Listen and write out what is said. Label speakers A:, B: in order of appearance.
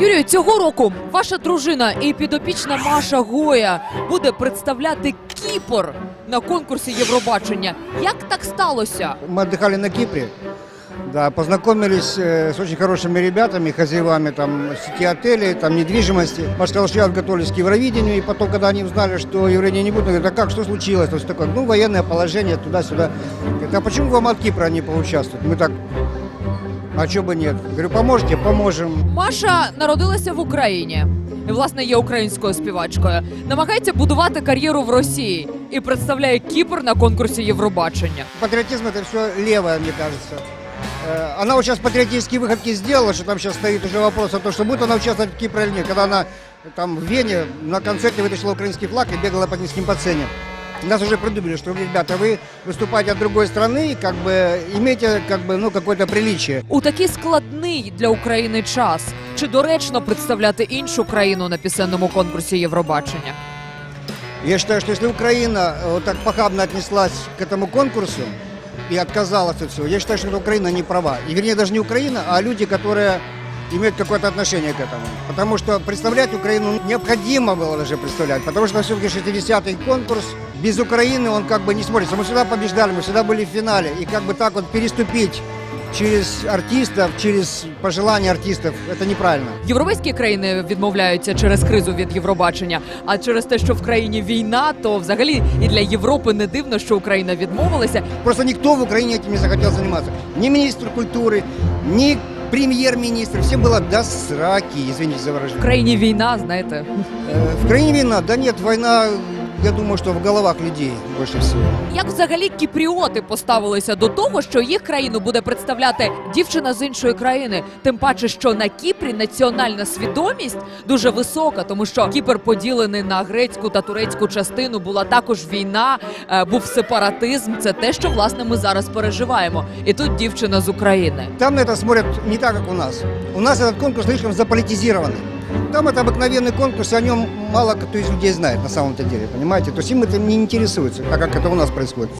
A: Юрію, цього року ваша дружина і підопічна Маша Гоя буде представляти Кіпр на конкурсі Євробачення. Як так сталося?
B: Мы отдыхали на Кипре, да, познакомились э, с очень хорошими ребятами, хозяевами там сети отелей, там недвижимости. Маш сказал, что я готовлюсь к Евровидению, и потом, когда они узнали, что Евровидение не будет, они говорят, а как, что случилось? То есть такое, ну, военное положение, туда-сюда. Говорят, а почему вам от Кипра не поучаствовать? Мы так, а чего бы нет? Говорю, поможете? Поможем.
A: Маша народилася в Україні. І, власне, є українською співачкою. Намагається будувати кар'єру в Росії і представляє Кіпр на конкурсі Євробачення.
B: Патриотизм это все левое, мне кажется. Э, Она вот сейчас патриотические выходки сделала, что там сейчас стоит уже вопрос о том, что будет она участвовать в Кипре или нет. Когда она там в Вене на концерте вытащила украинский флаг и бегала под низким по цене. Нас уже придумали, что, ребята, вы выступаете от другой страны, и как бы имейте как бы, ну, какое-то приличие.
A: У такий складний для України час. Чи доречно представляти іншу країну на пісенному конкурсі Євробачення?
B: Я считаю, что если Украина э, вот так похабно отнеслась к этому конкурсу и отказалась от всего, я считаю, что эта Украина не права. И вернее даже не Украина, а люди, которые имеют какое-то отношение к этому. Потому что представлять Украину необходимо было даже представлять, потому что все-таки 60-й конкурс, без Украины он как бы не смотрится. Мы всегда побеждали, мы всегда были в финале. И как бы так вот переступить через артистов, через пожелания артистов, это неправильно.
A: Європейські країни відмовляються через кризу від Євробачення, а через те, що в країні війна, то взагалі і для Європи не дивно, що Україна відмовилася.
B: Просто никто в Украине этим не захотел заниматься. Ни министр культуры, ни премьер-министр. Всем было до сраки, извините за
A: В
B: выражение.
A: країні війна, знаєте.
B: Э, В краине война? Да нет, война, я думаю, что в головах людей больше всего.
A: Як взагалі кіпріоти поставилися до того, що їх країну буде представляти дівчина з іншої країни? Тим паче, що на Кіпрі національна свідомість дуже висока, тому що Кіпр поділений на грецьку та турецьку частину. Була також війна, е, був сепаратизм. Це те, що власне ми зараз переживаємо. І тут дівчина з України.
B: Там на это смотрят не так, как у нас. У нас этот конкурс слишком заполитизированный. Там это обыкновенный конкурс, и о нем мало кто из людей знает на самом-то деле, понимаете? То есть им это не интересуется, так как это у нас происходит.